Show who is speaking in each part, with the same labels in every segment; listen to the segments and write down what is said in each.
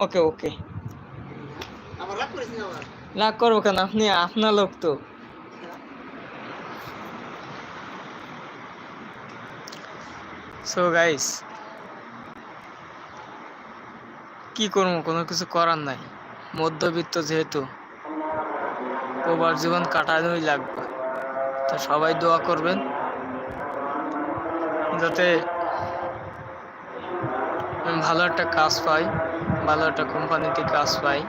Speaker 1: ওকে ওকে
Speaker 2: না
Speaker 1: করব কেন আপনি আপনার লোক তো সো গাইস কি করব? কোনো কিছু করার নাই। মধ্যবিত্ত যেহেতু প্রবার জীবন কাটানোই লাগবে। তো সবাই দোয়া করবেন যাতে ভালো একটা কাজ পাই, ভালো একটা কোম্পানিতে কাজ পাই।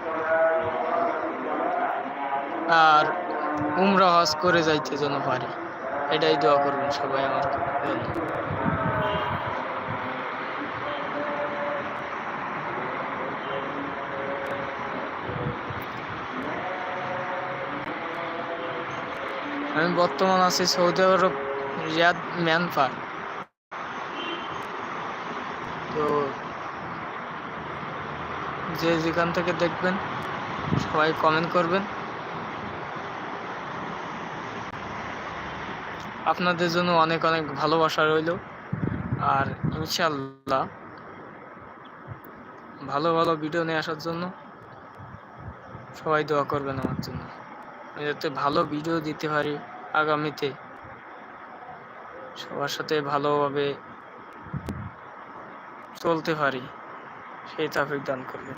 Speaker 1: আর উমরা হজ করে যাইতে যেন পারি, এটাই দোয়া করবেন সবাই আমার আমি বর্তমান আছি সৌদি আরব, রিয়াদ ম্যানফার তো যে যেখান থেকে দেখবেন, সবাই কমেন্ট করবেন। আপনাদের জন্য অনেক অনেক ভালোবাসা রইল। আর ইনশাল্লাহ ভালো ভালো ভিডিও নিয়ে আসার জন্য সবাই দোয়া করবেন আমার জন্য। আমি যাতে ভালো ভিডিও দিতে পারি আগামীতে, সবার সাথে ভালোভাবে চলতে পারি। সেই তাফিক দান করবেন।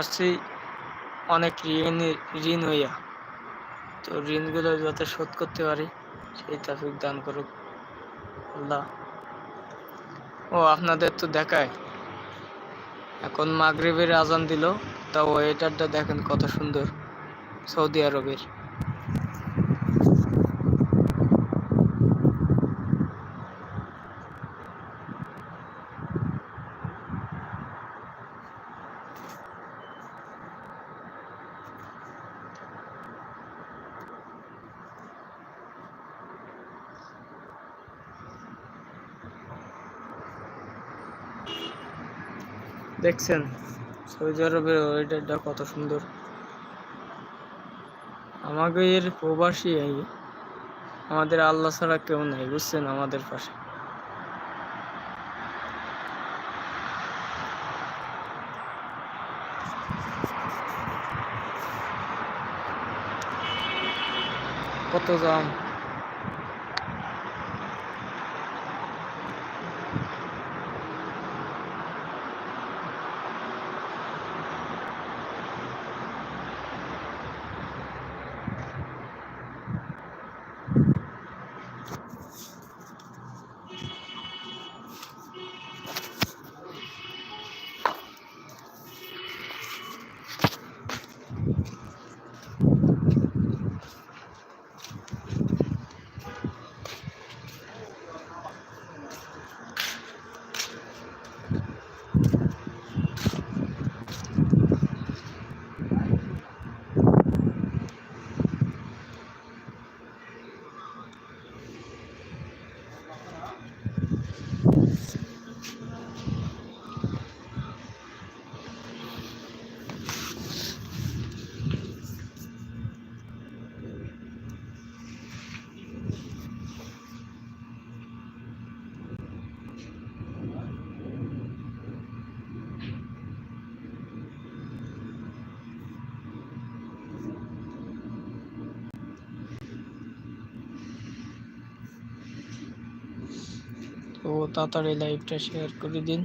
Speaker 1: আসছি অনেক ঋণ ঋণ হইয়া। তো ঋণগুলো যাতে শোধ করতে পারি, সেই তাফিক দান করুক। আল্লাহ। ও, আপনাদের তো দেখায়। এখন মাগরিবের আজান দিল, তাও ওয়েটারটা দেখেন কত সুন্দর, সৌদি আরবের। দেখছেন? সৌদি আরবের ওয়েদারটা কত সুন্দর। আমাকে এর প্রবাসী আমাদের আল্লাহ ছাড়া কেউ নাই, বুঝছেন? আমাদের পাশে। কত দাম? তো তাড়াতাড়ি লাইভটা শেয়ার করে দিন।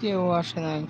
Speaker 1: কেউ আসে নাই।